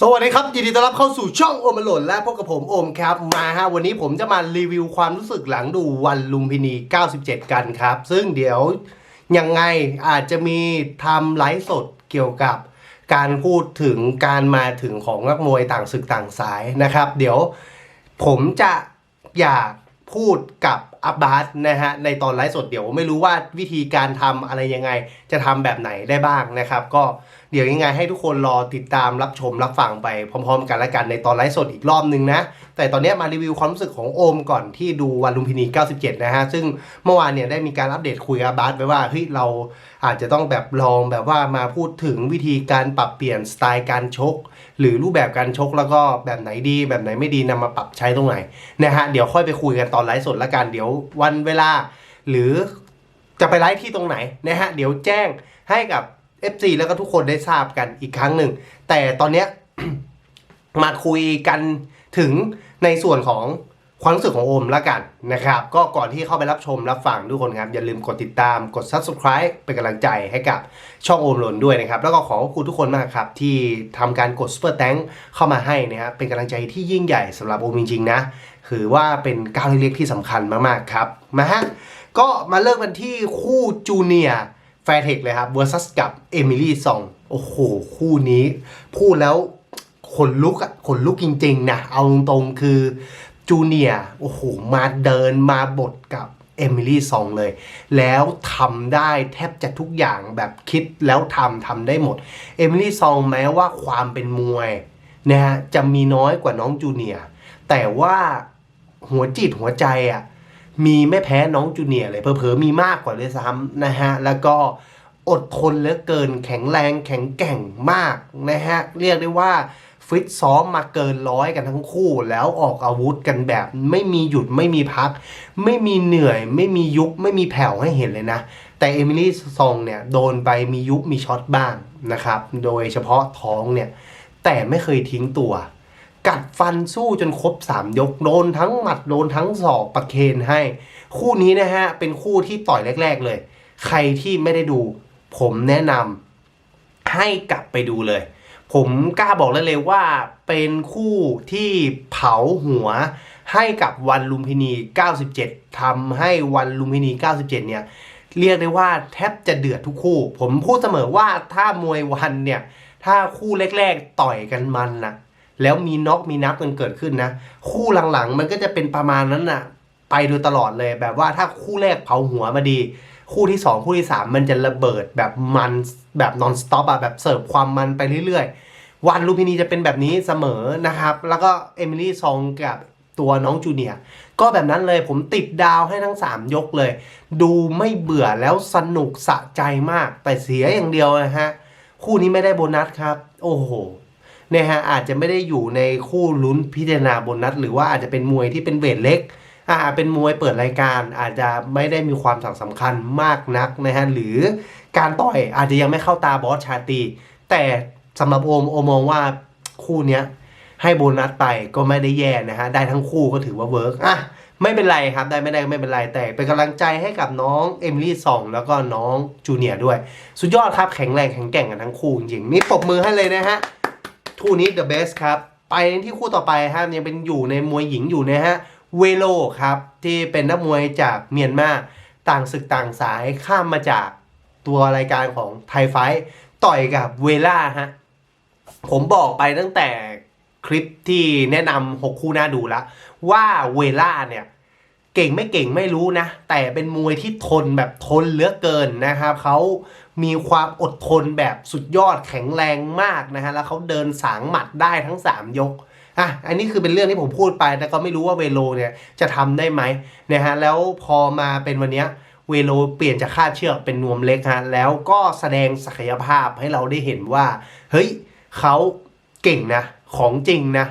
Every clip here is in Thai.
สวัสดีครับยินดีต้อนรับเข้าสู่ช่องโอมหล่นและพบกับผมโอมครับมาฮะวันนี้ผมจะมารีวิวความรู้สึกหลังดูวันลุมพินี 97 กันครับ ซึ่งเดี๋ยวยังไงอาจจะมีทำไลฟ์สดเกี่ยวกับการพูดถึงการมาถึงของนักมวยต่างศึกต่างสายนะครับ เดี๋ยวผมจะอยากพูดกับอับบาสนะฮะในตอนไลฟ์สดเดี๋ยวไม่รู้ว่าวิธีการทำอะไรยังไง จะทำแบบไหนได้บ้างนะครับ ก็เดี๋ยวยังไงให้ทุกคนรอติดตามรับชมรับฟังไปพร้อม ๆ กันละกันในตอนไลฟ์สดอีกรอบนึงนะ แต่ตอนนี้มารีวิวความรู้สึกของโอมก่อนที่ดูวันลุมพินี 97 นะฮะ ซึ่งเมื่อวานเนี่ยได้มีการอัปเดตคุยกับบาสไปว่าเฮ้ยเราอาจจะต้องแบบลองแบบว่ามาพูดถึงวิธีการปรับเปลี่ยนสไตล์การชก หรือรูปแบบการชกแล้วก็แบบไหนดี แบบไหนไม่ดีนำมาปรับใช้ตรงไหนนะฮะเดี๋ยวค่อยไปคุยกันตอนไลฟ์สดละกันเดี๋ยววันเวลา หรือจะไปไลฟ์ที่ตรงไหนนะฮะเดี๋ยวแจ้งให้กับ FC แล้วก็ทุกคนได้ทราบกันอีกครั้งหนึ่ง แต่ตอนเนี้ย มาคุยกันถึงในส่วนของความรู้สึกของโอมละกันนะครับ ก็ก่อนที่เข้าไปรับชมรับฟังทุกคนครับ อย่าลืมกดติดตามกด subscribe เป็นกำลังใจให้กับช่องโอมหล่นด้วยนะครับ แล้วก็ขอขอบคุณทุกคนมากครับ ที่ทำการกด super thank เข้ามาให้นะครับเป็นกำลังใจที่ยิ่งใหญ่สำหรับโอมจริงๆนะถือว่าเป็นก้าวเล็กๆที่สำคัญมากๆครับมาฮะก็มาเริ่มกันที่คู่จูเนียร์ แฟร์เทคเลยครับ versus กับเอมิลี่ซองโอ้โห คู่นี้ พูดแล้วขนลุกอะขนลุกจริงๆนะ เอาตรงๆคือจูเนียโอ้โห มาเดินมาบทกับเอมิลี่ซองเลย แล้วทำได้แทบจะทุกอย่างแบบคิดแล้วทำทำได้หมดเอมิลี่ซองแม้ว่าความเป็นมวยนะฮะจะมีน้อยกว่าน้องจูเนียแต่ว่าหัวจิตหัวใจอะ มีไม่แพ้น้องจูเนียร์เลยเผลอๆมีมากกว่าเลยซ้ำนะฮะ แล้วก็อดทนเหลือเกินแข็งแรงแข็งแกร่งมากนะฮะ เรียกได้ว่าฟิตซ้อมมาเกินร้อยกันทั้งคู่ แล้วออกอาวุธกันแบบ ไม่มีหยุดไม่มีพัก ไม่มีเหนื่อย ไม่มียุบไม่มีแผ่วให้เห็นเลยนะ แต่เอมิลี่ซองเนี่ยโดนไปมียุบมีช็อตบ้างนะครับ โดยเฉพาะท้องเนี่ย แต่ไม่เคยทิ้งตัว กัดฟันสู้จนครบ 3 ยกโดนทั้งหมัดโดนทั้งศอกประเคนให้ คู่นี้นะฮะ เป็นคู่ที่ต่อยแรก ๆ เลย ใครที่ไม่ได้ดู ผมแนะนำให้กลับไปดูเลย ผมกล้าบอกเลยว่าเป็นคู่ที่เผาหัวให้กับวันลุมพินี 97ทำให้วันลุมพินี 97 เนี่ย เรียกได้ว่าแทบจะเดือดทุกคู่ ผมพูดเสมอว่าถ้ามวยวันเนี่ย ถ้าคู่แรก ๆ ต่อยกันมันนะ แล้วมีน็อกมีนับกันเกิดขึ้นนะ คู่หลังๆ มันก็จะเป็นประมาณนั้นน่ะ ไปโดยตลอดเลยแบบว่าถ้าคู่แรกเผาหัวมาดี คู่ที่ 2 คู่ที่ 3 มันจะระเบิดแบบมันแบบนอนสต็อปอะแบบเสิร์ฟความมันไปเรื่อยๆ วันลูพินีจะเป็นแบบนี้เสมอนะครับ แล้วก็เอมิลี่ซองกับตัวน้องจูเนียก็แบบนั้นเลยผมติดดาวให้ทั้ง 3 ยกเลย ดูไม่เบื่อแล้วสนุกสะใจมาก แต่เสียอย่างเดียวนะฮะ คู่นี้ไม่ได้โบนัสครับ โอ้โห นี่ยฮะอาจจะไม่ได้อยู่ในคู่ลุ้นพิจารณาโบนัส หรือว่าอาจจะเป็นมวยที่เป็นเวทเล็กอ่าเป็นมวยเปิดรายการอาจจะไม่ได้มีความสำคัญมากนักนะฮะหรือการต่อยอาจจะยังไม่เข้าตาบอสชาตี แต่สำหรับโอมโอมมองว่าคู่เนี้ยให้โบนัสไปก็ไม่ได้แย่นะฮะได้ทั้งคู่ก็ถือว่าเวิร์กอะไม่เป็นไรครับได้ไม่ได้ไม่เป็นไรแต่เป็นกำลังใจให้กับน้องเอมิลี่ซองแล้วก็น้องจูเนียร์ด้วย สุดยอดครับแข็งแรงแข็งแกร่งกันทั้งคู่จริงๆนี่ปรบมือให้เลยนะฮะ คู่นี้ the best ครับ ไปที่คู่ต่อไปครับยังเป็นอยู่ในมวยหญิงอยู่นะฮะเวโลครับที่เป็นนักมวยจากเมียนมาต่างศึกต่างสายข้ามมาจากตัวรายการของไทยไฟท์ต่อยกับเวล่าฮะผมบอกไปตั้งแต่คลิปที่แนะนำหกคู่น้าดูแล้วว่าเวล่าเนี่ย เก่งไม่เก่งไม่รู้นะ แต่เป็นมวยที่ทนแบบทนเหลือเกินนะครับเขามีความอดทนแบบสุดยอดแข็งแรงมากนะฮะแล้วเขาเดินสางหมัดได้ทั้ง 3 ยกอะอันนี้คือเป็นเรื่องที่ผมพูดไปแต่ก็ไม่รู้ว่าเวโลเนี่ยจะทำได้ไหมนะฮะแล้วพอมาเป็นวันนี้เวโลเปลี่ยนจากคาดเชือกเป็นนวมเล็กฮะแล้วก็แสดงศักยภาพให้เราได้เห็นว่า เฮ้ยเขาเก่งนะ ของจริงนะ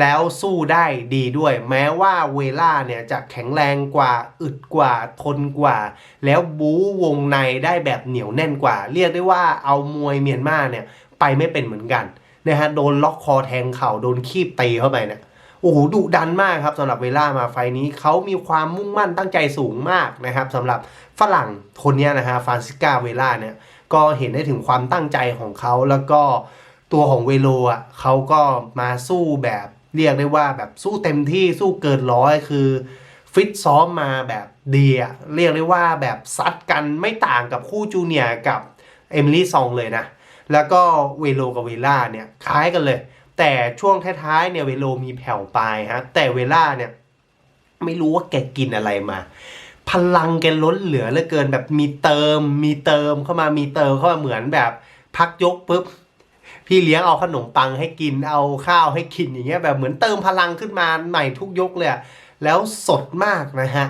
แล้วสู้ได้ดีด้วย แม้ว่าเวล่าเนี่ยจะแข็งแรงกว่าอึดกว่าทนกว่า แล้วบู๊วงในได้แบบเหนียวแน่นกว่า เรียกได้ว่าเอามวยเมียนมาเนี่ยไปไม่เป็นเหมือนกันนะฮะโดนล็อกคอแทงเข่าโดนคีบตีเข้าไปเนี่ยโอ้โหดุดันมากครับสำหรับเวล่ามาไฟนี้เขามีความมุ่งมั่นตั้งใจสูงมากนะครับสำหรับฝรั่งคนนี้นะฮะฟรานซิก้าเวล่าเนี่ยก็เห็นได้ถึงความตั้งใจของเขาแล้วก็ตัวของเวโลอะเขาก็มาสู้แบบ เรียกได้ว่าแบบสู้เต็มที่สู้เกินร้อยคือฟิตซ้อมมาแบบดีอะเรียกได้ว่าแบบซัดกันไม่ต่างกับคู่จูเนียกับเอมิลี่ซองเลยนะ แล้วก็เวโลกับเวล่าเนี่ยคล้ายกันเลย แต่ช่วงท้ายๆเนี่ยเวโลมีแผ่วปลายฮะแต่เวล่าเนี่ยไม่รู้ว่าแกกินอะไรมา พลังแกล้นเหลือเหลือเกินแบบมีเติม มีเติมเข้ามามีเติมเข้ามาเหมือนแบบพักยกปุ๊บ พี่เลี้ยงเอาขนมปังให้กินเอาข้าวให้กินอย่างเงี้ยแบบเหมือนเติมพลังขึ้นมาใหม่ทุกยกเลยแล้วสดมากนะฮะ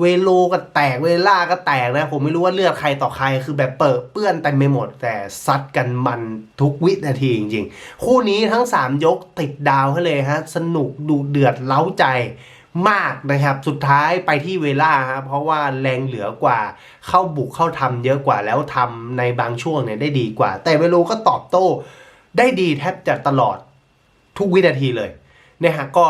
เวโลก็แตกเวล่าก็แตกนะ ผมไม่รู้ว่าเลือกใครต่อใครคือแบบเปิดเปื้อนเต็มไปหมด แต่ซัดกันมันทุกวินาทีจริงๆ คู่นี้ทั้ง 3 ยกติดดาวให้เลยฮะ สนุกดูเดือดเล้าใจมากนะครับ สุดท้ายไปที่เวล่าฮะเพราะว่าแรงเหลือกว่าเข้าบุกเข้าทำเยอะกว่าแล้วทำในบางช่วงเนี่ยได้ดีกว่า แต่เวโลก็ตอบโต้ ได้ดีแทบจะตลอดทุกวินาทีเลยนี่ยฮะก็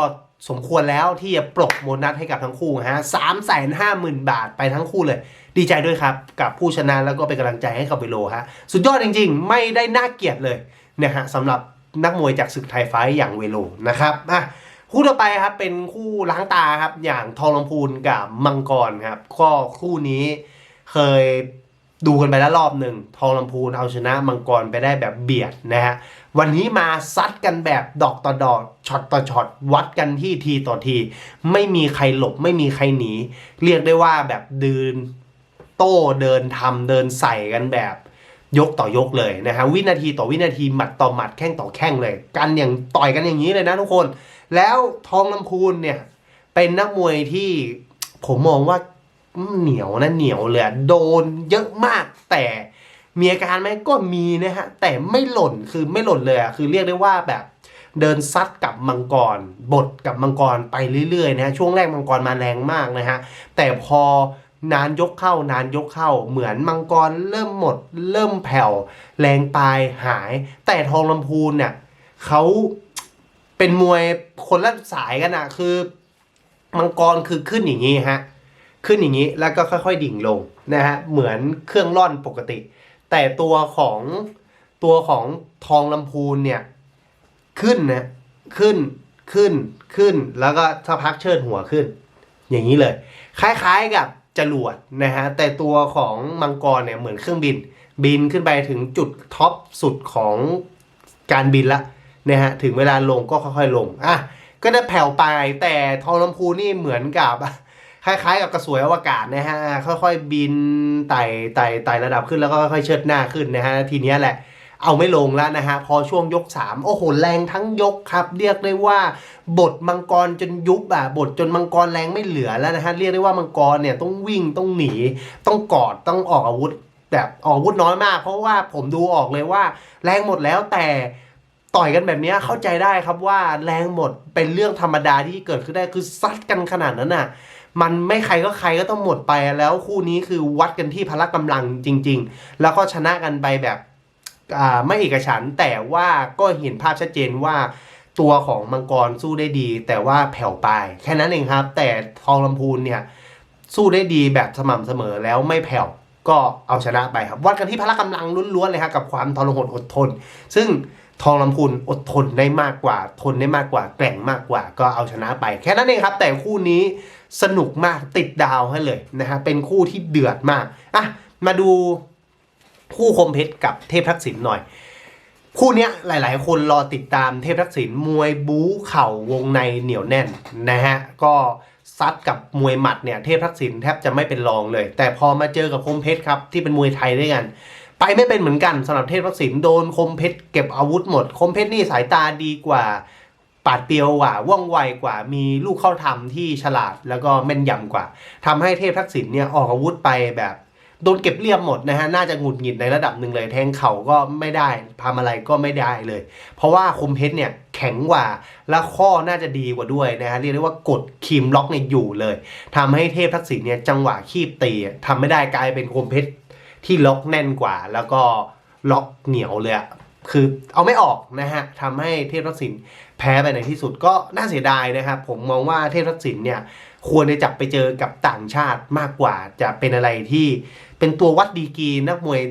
สมควรแล้วที่จะปลดโบนัสให้กับทั้งคู่ฮะสามแสนห้าหมื่นบาทไปทั้งคู่เลย ดีใจด้วยครับ กับผู้ชนะแล้วก็เป็นกำลังใจให้กับเวโลฮะสุดยอดจริง ๆ ไม่ได้น่าเกลียดเลยนี่ยฮะสำหรับนักมวยจากศึกไทยไฟท์อย่างเวโลนะครับอะคู่ต่อไปครับเป็นคู่ล้างตาครับอย่างทองลำพูนกับมังกรครับก็คู่นี้เคย ดูกันไปแล้วรอบหนึ่งทองลำพูนเอาชนะมังกรไปได้แบบเบียดนะฮะวันนี้มาซัดกันแบบดอกต่อดอกช็อตต่อช็อตวัดกันที่ทีต่อที ไม่มีใครหลบไม่มีใครหนี เรียกได้ว่าแบบเดินโต้เดินทำเดินใส่กันแบบยกต่อยกเลยนะฮะวินาทีต่อวินาทีหมัดต่อหมัดแข้งต่อแข้งเลย กันอย่างต่อยกันอย่างนี้เลยนะทุกคน แล้วทองลำพูนเนี่ยเป็นนักมวยที่ผมมองว่า เหนียวนะเหนียวเลยโดนเยอะมาก แต่มีอาการไหมก็มีนะฮะแต่ไม่หล่นคือไม่หล่นเลยอะคือเรียกได้ว่าแบบเดินซัดกับมังกร บทกับมังกรไปเรื่อยๆนะฮะช่วงแรกมังกรมาแรงมากนะฮะแต่พอนานยกเข้านานยกเข้าเหมือนมังกรเริ่มหมด เริ่มแผ่วแรงปลายหาย แต่ทองลำพูนเนี่ยเขาเป็นมวยคนละสายกันอะคือ มังกรคือขึ้นอย่างนี้ฮะ ขึ้นอย่างนี้แล้วก็ค่อยๆดิ่งลงนะฮะเหมือนเครื่องร่อนปกติ แต่ตัวของตัวของทองลำพูนเนี่ยขึ้นนะขึ้นขึ้นขึ้นแล้วก็สักพักเชิดหัวขึ้น อย่างนี้เลย คล้ายๆกับจรวดนะฮะแต่ตัวของมังกรเนี่ยเหมือนเครื่องบิน บินขึ้นไปถึงจุดท็อปสุดของการบินละนะฮะถึงเวลาลงก็ค่อยๆลงอะก็ได้แผ่วไปแต่ทองลำพูนนี่เหมือนกับ คล้าย ๆ กับกระสวยอวกาศนะฮะค่อยๆบินไต่ไต่ไต่ระดับขึ้นแล้วก็ค่อยๆเชิดหน้าขึ้นนะฮะทีนี้แหละเอาไม่ลงแล้วนะฮะพอช่วงยก 3 โอ้โห แรงทั้งยกครับ เรียกได้ว่าบทมังกรจนยุบอะบทจนมังกรแรงไม่เหลือแล้วนะฮะเรียกได้ว่ามังกรเนี่ยต้องวิ่งต้องหนี ต้องกอดต้องออกอาวุธแบบออกอาวุธน้อยมาก เพราะว่าผมดูออกเลยว่า แรงหมดแล้วแต่ต่อยกันแบบนี้เข้าใจได้ครับว่าแรงหมดเป็นเรื่องธรรมดาที่เกิดขึ้นได้คือซัดกันขนาดนั้นน่ะ มันไม่ใครก็ใครก็ต้องหมดไปแล้วคู่นี้คือวัดกันที่พละกำลังจริง ๆ แล้วก็ชนะกันไปแบบอ่าไม่เอกฉันแต่ว่าก็เห็นภาพชัดเจนว่าตัวของมังกรสู้ได้ดี แต่ว่าแผ่วไปแค่นั้นเองครับ แต่ทองลำพูนเนี่ยสู้ได้ดีแบบสม่ำเสมอแล้วไม่แผ่วก็เอาชนะไปครับวัดกันที่พละกำลังล้วนๆเลยครับกับความทรหดอดทน ซึ่ง ทองลำพูนอดทนได้มากกว่า ทนได้มากกว่า แกร่งมากกว่า ก็เอาชนะไป แค่นั้นเองครับ แต่คู่นี้สนุกมากติดดาวให้เลยนะฮะเป็นคู่ที่เดือดมากอะมาดูคู่คมเพชรกับเทพทักษิณหน่อย คู่เนี้ยหลาย ๆ คนรอติดตามเทพทักษิณมวยบู๊เข่าวงในเหนียวแน่นนะฮะก็ซัดกับมวยหมัดเนี่ยเทพทักษิณแทบจะไม่เป็นรองเลย แต่พอมาเจอกับคมเพชรครับที่เป็นมวยไทยด้วยกัน ไปไม่เป็นเหมือนกันสำหรับเทพทักษิณโดนคมเพชรเก็บอาวุธหมด คมเพชรนี่สายตาดีกว่าปาดเปียวกว่าว่องไวกว่ามีลูกเข้าทำที่ฉลาดแล้วก็แม่นยำกว่าทำให้เทพทักษิณเนี่ยออกอาวุธไปแบบโดนเก็บเรียบหมดนะฮะ น่าจะหงุดหงิดในระดับหนึ่งเลย แทงเข่าก็ไม่ได้ทำอะไรก็ไม่ได้เลย เพราะว่าคมเพชรเนี่ยแข็งกว่า และข้อน่าจะดีกว่าด้วยนะฮะ เรียกได้ว่ากดคีมล็อกเนี่ยอยู่เลยทำให้เทพทักษิณเนี่ยจังหวะคีบตีทำไม่ได้กลายเป็นคมเพชร ที่ล็อกแน่นกว่า แล้วก็ล็อกเหนียวเลยอะคือเอาไม่ออกนะฮะทำให้เทพทักษิณแพ้ไปในที่สุดก็น่าเสียดายนะครับผมมองว่าเทพทักษิณเนี่ยควรจะจับไปเจอกับต่างชาติมากกว่า จะเป็นอะไรที่เป็นตัววัดดีกรีนักมวย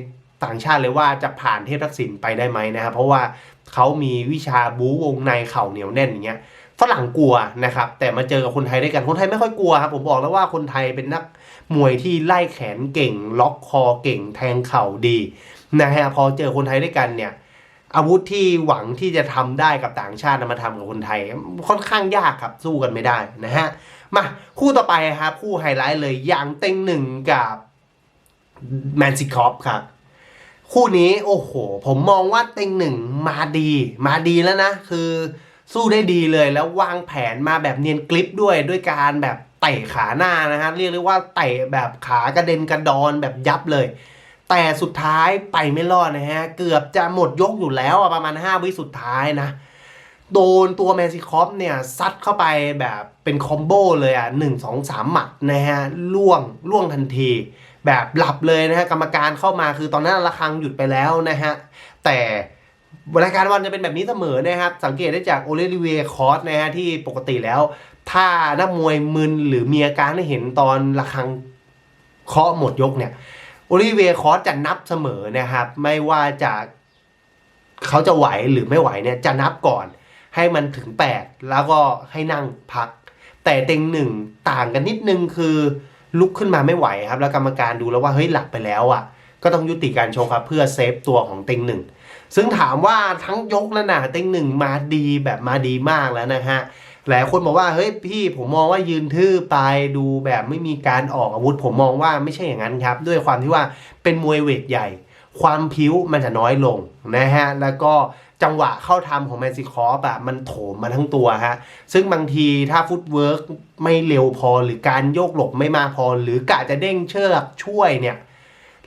ต่างชาติเลยว่าจะผ่านเทพทักษิณไปได้ไหมนะครับเพราะว่าเขามีวิชาบูวงในเข่าเหนียวแน่นอย่างเงี้ย ฝรั่งกลัวนะครับ แต่มาเจอกับคนไทยด้วยกันคนไทยไม่ค่อยกลัวครับผมบอกแล้วว่าคนไทยเป็นนักมวยที่ไล่แขนเก่ง ล็อกคอเก่ง แทงเข่าดีนะฮะพอเจอคนไทยด้วยกันเนี่ยอาวุธที่หวังที่จะทำได้กับต่างชาติมาทำกับคนไทย ค่อนข้างยากครับสู้กันไม่ได้นะฮะมาคู่ต่อไปครับคู่ไฮไลท์เลยอย่างเต็งหนึ่งกับแมนซิคอปครับคู่นี้โอ้โห ผมมองว่าเต็งหนึ่งมาดี มาดีแล้วนะ คือ สู้ได้ดีเลยแล้ววางแผนมาแบบเนียนกริปด้วยด้วยการแบบเตะขาหน้านะฮะเรียกได้ว่าเตะแบบขากระเด็นกระดอนแบบยับเลย แต่สุดท้ายไปไม่รอดนะฮะเกือบจะหมดยกอยู่แล้วอะประมาณ 5 วิสุดท้ายนะโดนตัวแมนซิคอฟเนี่ยซัดเข้าไปแบบเป็นคอมโบเลยอะหนึ่งสองสามหมัดนะฮะล่วงล่วงทันที แบบหลับเลยนะฮะกรรมการเข้ามาคือตอนนั้นระฆังหยุดไปแล้วนะฮะแต่ รายการวันจะเป็นแบบนี้เสมอนะครับ สังเกตได้จากโอเลริเวคอสนะฮะที่ปกติแล้ว ถ้านักมวยมึนหรือมีอาการให้เห็นตอนระฆังเคาะหมดยกเนี่ยโอลิเวียคอสจะนับเสมอนะครับ ไม่ว่าจะเขาจะไหวหรือไม่ไหวเนี่ยจะนับก่อน ให้มันถึง 8 แล้วก็ให้นั่งพัก แต่เต็งหนึ่งต่างกันนิดนึงคือลุกขึ้นมาไม่ไหวครับ แล้วกรรมการดูแล้วว่าเฮ้ยหลับไปแล้วอะ ก็ต้องยุติการชกครับ เพื่อเซฟตัวของเต็งหนึ่ง ซึ่งถามว่าทั้งยกแล้วนะเต็งหนึ่งมาดีแบบมาดีมากแล้วนะฮะหลายคนบอกว่าเฮ้ยพี่ผมมองว่ายืนทื่อไปดูแบบไม่มีการออกอาวุธ ผมมองว่าไม่ใช่อย่างนั้นครับ ด้วยความที่ว่าเป็นมวยเวทใหญ่ ความพิ้วมันจะน้อยลงนะฮะแล้วก็จังหวะเข้าทำของแมนซิคอฟอะมันโถมมาทั้งตัวฮะ ซึ่งบางทีถ้าฟุตเวิร์กไม่เร็วพอหรือการโยกหลบไม่มาพอ หรือกะจะเด้งเชือกช่วยเนี่ย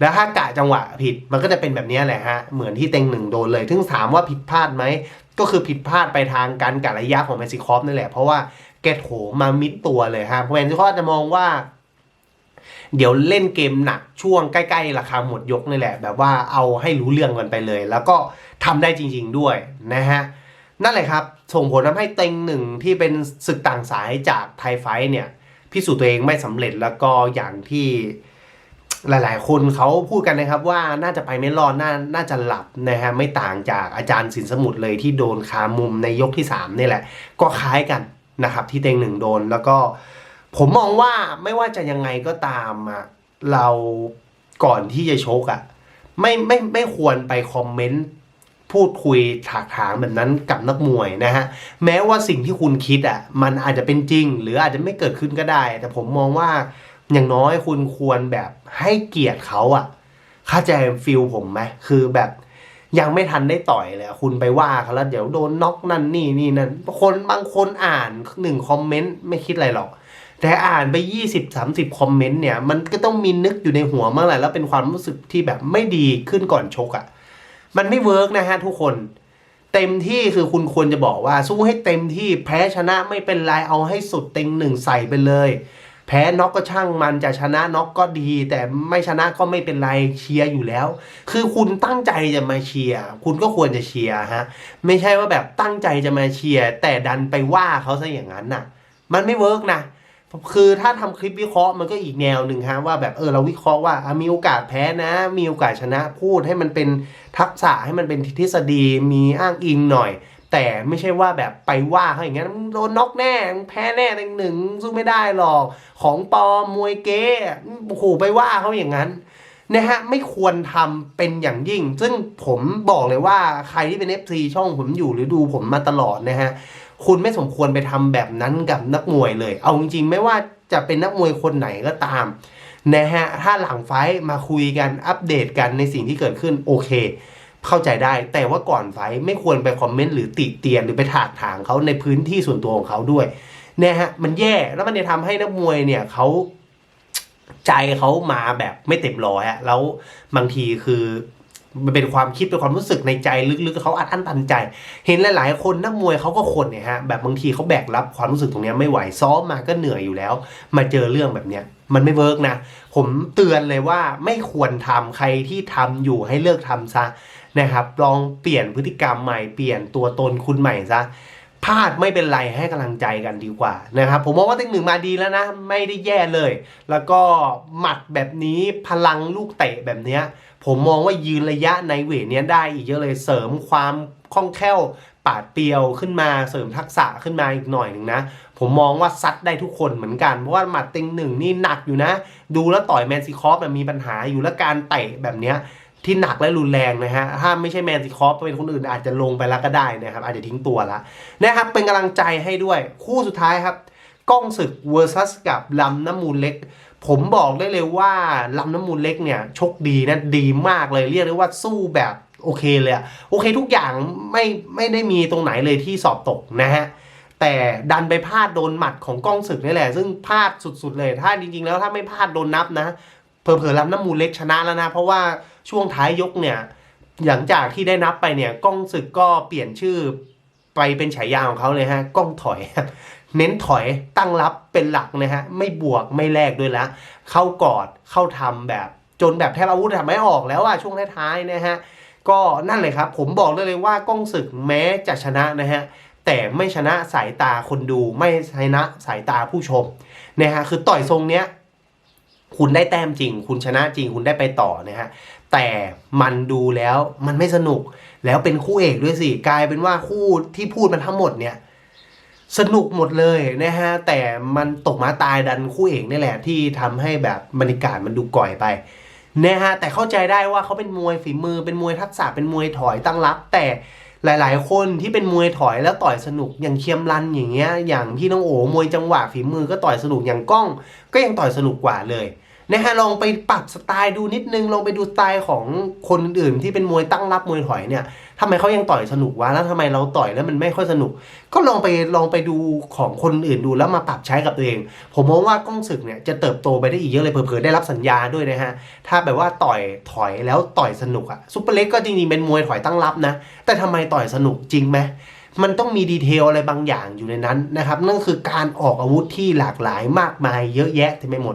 แล้วถ้ากะจังหวะผิดมันก็จะเป็นแบบนี้แหละฮะ เหมือนที่เต็งหนึ่งโดนเลยถึงถามว่าผิดพลาดไหม ก็คือผิดพลาดไปทางการกะระยะของแมนซิคอฟนั่นแหละ เพราะว่าแกโถมามิดตัวเลยฮะแมนซิคอฟจะมองว่า เดี๋ยวเล่นเกมหนักช่วงใกล้ๆ ราคาหมดยกนี่แหละ แบบว่าเอาให้รู้เรื่องกันไปเลย แล้วก็ทำได้จริง ๆด้วยนะฮะนั่นแหละครับ ส่งผลทำให้เต็งหนึ่งที่เป็นศึกต่างสายจากไทยไฟท์เนี่ยพิสูจน์ตัวเองไม่สำเร็จแล้วก็อย่างที่ หลาย ๆ คนเขาพูดกันนะครับว่าน่าจะไปไม่รอดน่าน่าจะหลับนะฮะไม่ต่างจากอาจารย์สินสมุทรเลยที่โดนคามุมในยกที่3นี่แหละ ก็คล้ายกันนะครับที่เต็งหนึ่งโดนแล้วก็ ผมมองว่าไม่ว่าจะยังไงก็ตามอะเราก่อนที่จะชกอะไม่ไม่ไม่ควรไปคอมเมนต์พูดคุยถากถางแบบนั้นกับนักมวยนะฮะแม้ว่าสิ่งที่คุณคิดอะมันอาจจะเป็นจริง หรืออาจจะไม่เกิดขึ้นก็ได้ แต่ผมมองว่า อย่างน้อยคุณควรแบบให้เกียรติเขาอะเข้าใจฟิลผมไหมคือแบบยังไม่ทันได้ต่อยเลยคุณไปว่าเขาแล้วเดี๋ยวโดนน็อกนั่นนี่นี่นั่นคนบางคนอ่านหนึ่งคอมเมนต์ไม่คิดอะไรหรอก แต่อ่านไป 20 30 คอมเมนต์เนี่ย มันก็ต้องมีนึกอยู่ในหัวบ้างแหละแล้วเป็นความรู้สึกที่แบบไม่ดีขึ้นก่อนชกอะมันไม่เวิร์กนะฮะทุกคน เต็มที่คือคุณควรจะบอกว่าสู้ให้เต็มที่แพ้ชนะไม่เป็นไรเอาให้สุดเต็งหนึ่งใส่ไปเลย แพ้น็อกก็ช่างมันจะชนะน็อกก็ดี แต่ไม่ชนะก็ไม่เป็นไรเชียร์อยู่แล้ว คือคุณตั้งใจจะมาเชียร์คุณก็ควรจะเชียร์ฮะไม่ใช่ว่าแบบตั้งใจจะมาเชียร์แต่ดันไปว่าเขาซะอย่างนั้นน่ะ มันไม่เวิร์กนะคือถ้าทำคลิปวิเคราะห์มันก็อีกแนวหนึ่งฮะว่าแบบเออเราวิเคราะห์ว่ามีโอกาสแพ้นะ มีโอกาสชนะพูดให้มันเป็นทักษะให้มันเป็นทฤษฎีมีอ้างอิงหน่อย แต่ไม่ใช่ว่าแบบไปว่าเขาอย่างนั้นโดนน็อกแน่แพ้แน่หนึ่งหนึ่งสู้ไม่ได้หรอกของปลอมมวยเก๊โอ้โหไปว่าเขาอย่างนั้นนะฮะไม่ควรทำเป็นอย่างยิ่ง ซึ่งผมบอกเลยว่าใครที่เป็น FC ช่องผมอยู่หรือดูผมมาตลอดนะฮะคุณไม่สมควรไปทำแบบนั้นกับนักมวยเลย เอาจริงๆไม่ว่าจะเป็นนักมวยคนไหนก็ตามนะฮะถ้าหลังไฟมาคุยกันอัปเดตกันในสิ่งที่เกิดขึ้นโอเค เข้าใจได้ แต่ว่าก่อนไฟไม่ควรไปคอมเมนต์หรือติเตียนหรือไปถากถางเขาในพื้นที่ส่วนตัวของเขาด้วยเนะฮะมันแย่แล้วมันจะทำให้นักมวยเนี่ยเขาใจเขามาแบบไม่เต็มร้อยอะแล้วบางทีคือมันเป็นความคิดเป็นความรู้สึกในใจลึกๆเขาอัดอั้นตันใจ เห็นหลายๆ คนนักมวยเขาก็คนเนี่ยฮะแบบบางทีเขาแบกรับความรู้สึกตรงเนี้ยไม่ไหวซ้อมมาก็เหนื่อยอยู่แล้ว มาเจอเรื่องแบบเนี้ยมันไม่เวิร์กนะ ผมเตือนเลยว่าไม่ควรทำใครที่ทำอยู่ให้เลิกทำซะ นะครับ ลองเปลี่ยนพฤติกรรมใหม่เปลี่ยนตัวตนคุณใหม่ซะพลาดไม่เป็นไรให้กำลังใจกันดีกว่านะครับผมมองว่าเต็งหนึ่งมาดีแล้วนะ ไม่ได้แย่เลย แล้วก็หมัดแบบนี้พลังลูกเตะแบบเนี้ยผมมองว่ายืนระยะในเวทเนี้ยได้อีกเยอะเลยเสริมความคล่องแคล่วปาดเปียวขึ้นมาเสริมทักษะขึ้นมาอีกหน่อยหนึ่งนะ ผมมองว่าซัดได้ทุกคนเหมือนกัน เพราะว่าหมัดเติงหนึ่งนี่หนักอยู่นะ ดูแล้วต่อยแมนซิคอฟมีปัญหาอยู่แล้วการเตะแบบเนี้ย ที่หนักและรุนแรงนะฮะ ถ้าไม่ใช่แมนซิคอฟเป็นคนอื่นอาจจะลงไปแล้วก็ได้นะครับ อาจจะทิ้งตัวละนะครับ เป็นกำลังใจให้ด้วย คู่สุดท้ายครับ ก้องศึกเวอร์ซัสกับลำน้ำมูลเล็ก ผมบอกได้เลยว่าลำน้ำมูลเล็กเนี่ยชกดีนะดีมากเลยเรียกได้ว่าสู้แบบโอเคเลยอะโอเคทุกอย่างไม่ไม่ได้มีตรงไหนเลยที่สอบตกนะฮะแต่ดันไปพลาดโดนหมัดของก้องศึกนี่แหละ ซึ่งพลาดสุดๆเลย ถ้าจริงๆแล้วถ้าไม่พลาดโดนนับนะ เผลอๆลำน้ำมูลเล็กชนะแล้วนะ เพราะว่าช่วงท้ายยกเนี่ย หลังจากที่ได้นับไปเนี่ยก้องศึกก็เปลี่ยนชื่อไปเป็นฉายาของเขาเลยฮะก้องถอย เน้นถอยตั้งรับเป็นหลักนะฮะไม่บวกไม่แลกด้วยละเข้ากอดเข้าทำแบบจนแบบแทบอาวุธทำไม่ออกแล้วอะช่วงท้ายๆนะฮะก็นั่นเลยครับ ผมบอกได้เลยว่าก้องศึกแม้จะชนะนะฮะแต่ไม่ชนะสายตาคนดูไม่ชนะสายตาผู้ชมนะฮะคือต่อยทรงเนี้ย คุณได้แต้มจริง คุณชนะจริง คุณได้ไปต่อนะฮะแต่มันดูแล้วมันไม่สนุกแล้วเป็นคู่เอกด้วยสิกลายเป็นว่าคู่ที่พูดมันทั้งหมดเนี่ยสนุกหมดเลยนะฮะแต่มันตกมาตายดันคู่เอกนี่แหละที่ทำให้แบบบรรยากาศมันดูก่อยไปนะฮะแต่เข้าใจได้ว่าเขาเป็นมวยฝีมือเป็นมวยทักษะเป็นมวยถอยตั้งรับแต่ หลาย ๆ คนที่เป็นมวยถอยแล้วต่อยสนุกอย่างเคียมรันอย่างเงี้ยอย่างพี่น้องโอมวยจังหวะฝีมือก็ต่อยสนุกอย่างก้อง ก็ยังต่อยสนุกกว่าเลย นะฮะลองไปปรับสไตล์ดูนิดนึงลองไปดูสไตล์ของคนอื่นที่เป็นมวยตั้งรับมวยถอยเนี่ยทำไมเขายังต่อยสนุกวะแล้วทำไมเราต่อยแล้วมันไม่ค่อยสนุก ก็ลองไปลองไปดูของคนอื่นดูแล้วมาปรับใช้กับตัวเอง ผมมองว่าก้องศึกเนี่ยจะเติบโตไปได้อีกเยอะเลยเผื่อๆได้รับสัญญาด้วยนะฮะถ้าแบบว่าต่อยถอยแล้วต่อยสนุกอะซุปเปอร์เล็กก็จริงๆเป็นมวยถอยตั้งรับนะ แต่ทำไมต่อยสนุกจริงไหม มันต้องมีดีเทลอะไรบางอย่างอยู่ในนั้นนะครับ นั่นคือการออกอาวุธที่หลากหลายมากมายเยอะแยะเต็มไปหมด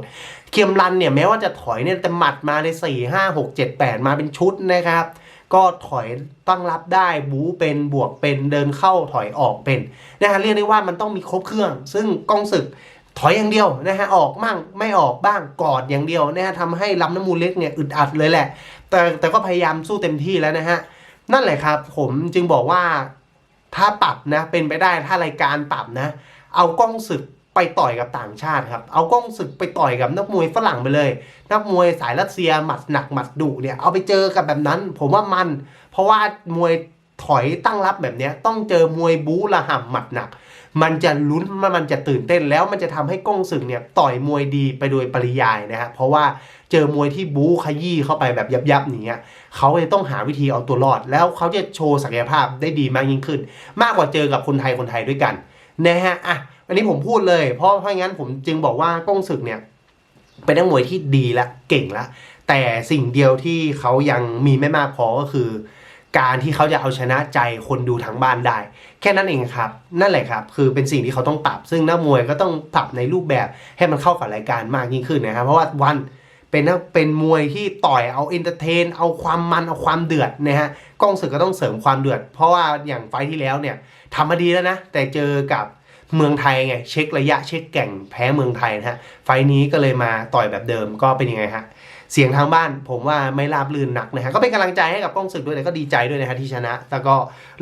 เคียมรันเนี่ยแม้ว่าจะถอยเนี่ยแต่หมัดมาในสี่ห้าหกเจ็ดแปดมาเป็นชุดนะครับ ก็ถอยตั้งรับได้บู๊เป็นบวกเป็นเดินเข้าถอยออกเป็นนะฮะเรียกได้ว่ามันต้องมีครบเครื่อง ซึ่งกล้องศึกถอยอย่างเดียวนะฮะออกมั่งไม่ออกบ้างกอดอย่างเดียวนะฮะทำให้ลำน้ำมูลเล็กเนี่ยอึดอัดเลยแหละ แต่แต่ก็พยายามสู้เต็มที่แล้วนะฮะนั่นแหละครับ ผมจึงบอกว่า ถ้าปรับนะเป็นไปได้ถ้ารายการปรับนะ เอากล้องศึกไปต่อยกับต่างชาติครับ เอากล้องศึกไปต่อยกับนักมวยฝรั่งไปเลย นักมวยสายรัสเซียหมัดหนักหมัดดุเนี่ยเอาไปเจอกับแบบนั้น ผมว่ามัน เพราะว่ามวยถอยตั้งรับแบบนี้ต้องเจอมวยบู๊ระห่ำหมัดหนัก มันจะลุ้นมันจะตื่นเต้นแล้วมันจะทำให้กล้องศึกเนี่ยต่อยมวยดีไปโดยปริยายนะฮะเพราะว่าเจอมวยที่บู๊ขยี้เข้าไปแบบยับๆอย่างเงี้ยเขาจะต้องหาวิธีเอาตัวรอด แล้วเขาจะโชว์ศักยภาพได้ดีมากยิ่งขึ้น มากกว่าเจอกับคนไทยคนไทยด้วยกันนะฮะอะอันนี้ผมพูดเลย เพราะเพราะงั้นผมจึงบอกว่าก้องศึกเนี่ยเป็นนักมวยที่ดีละเก่งละแต่สิ่งเดียวที่เขายังมีไม่มากพอก็คือ การที่เขาจะเอาชนะใจคนดูทั้งบ้านได้ แค่นั้นเองครับ นั่นแหละครับ คือเป็นสิ่งที่เขาต้องปรับ ซึ่งนักมวยก็ต้องปรับในรูปแบบให้มันเข้ากับรายการมากยิ่งขึ้นนะครับ เพราะว่าวันเป็นนักเป็นมวยที่ต่อยเอาเอนเตอร์เทน เอาความมันเอาความเดือดนะฮะกล้องศึกก็ต้องเสริมความเดือด เพราะว่าอย่างไฟที่แล้วเนี่ยทำมาดีแล้วนะ แต่เจอกับเมืองไทยไงเช็คระยะเช็คแก่งแพ้เมืองไทยนะฮะไฟนี้ก็เลยมาต่อยแบบเดิมก็เป็นยังไงฮะ เสียงทางบ้าน ผมว่าไม่ราบลื่นหนักนะฮะก็เป็นกำลังใจให้กับกล้องศึกด้วยนะก็ดีใจด้วยนะฮะที่ชนะ แล้วก็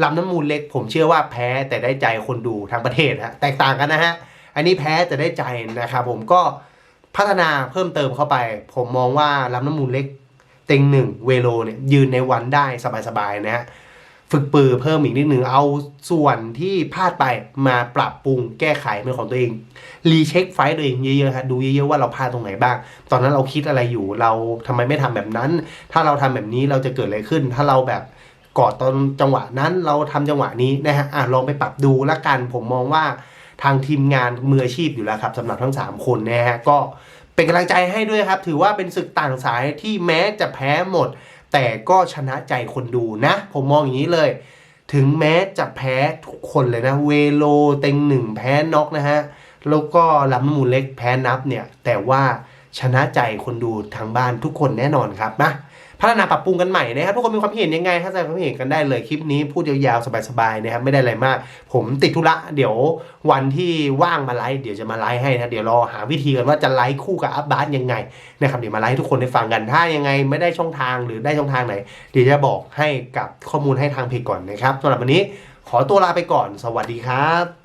ลำน้ำมูลเล็ก ผมเชื่อว่าแพ้แต่ได้ใจคนดูทั้งประเทศฮะแตกต่างกันนะฮะอันนี้แพ้แต่ได้ใจนะครับผมก็พัฒนาเพิ่มเติมเข้าไป ผมมองว่าลำน้ำมูลเล็กเต็งหนึ่งเวโลเนี่ยยืนในวันได้สบายๆนะฮะ ฝึกปือเพิ่มอีกนิดหนึ่งเอาส่วนที่พลาดไปมาปรับปรุงแก้ไขเป็นของตัวเอง รีเช็คไฟต์ตัวเองเยอะๆฮะดูเยอะๆว่าเราพลาดตรงไหนบ้าง ตอนนั้นเราคิดอะไรอยู่เราทำไมไม่ทำแบบนั้น ถ้าเราทำแบบนี้เราจะเกิดอะไรขึ้น ถ้าเราแบบกอดตอนจังหวะนั้นเราทำจังหวะนี้นะฮะอะลองไปปรับดูละกันผมมองว่าทางทีมงานมืออาชีพอยู่แล้วครับสำหรับทั้ง 3 คนนะฮะก็เป็นกำลังใจให้ด้วยครับ ถือว่าเป็นศึกต่างสายที่แม้จะแพ้หมด แต่ก็ชนะใจคนดูนะ ผมมองอย่างนี้เลย ถึงแม้จะแพ้ทุกคนเลยนะ เวโลเต็งหนึ่งแพ้น็อกนะฮะ แล้วก็ลำน้ำมูลเล็กแพ้นับเนี่ย แต่ว่าชนะใจคนดูทางบ้านทุกคนแน่นอนครับนะ พัฒนาปรับปรุงกันใหม่นะครับทุกคนมีความเห็นยังไงถ้าแสดงความเห็นกันได้เลยคลิปนี้พูดยาวๆสบายๆนะครับไม่ได้อะไรมาก ผมติดธุระเดี๋ยววันที่ว่างมาไลฟ์เดี๋ยวจะมาไลฟ์ให้นะเดี๋ยวรอหาวิธีกันว่าจะไลฟ์คู่กับอัพบาสยังไงนะครับเดี๋ยวมาไลฟ์ให้ทุกคนได้ฟังกันถ้ายังไงไม่ได้ช่องทางหรือได้ช่องทางไหนเดี๋ยวจะบอกให้กับข้อมูลให้ทางเพจก่อนนะครับสำหรับวันนี้ขอตัวลาไปก่อน สวัสดีครับ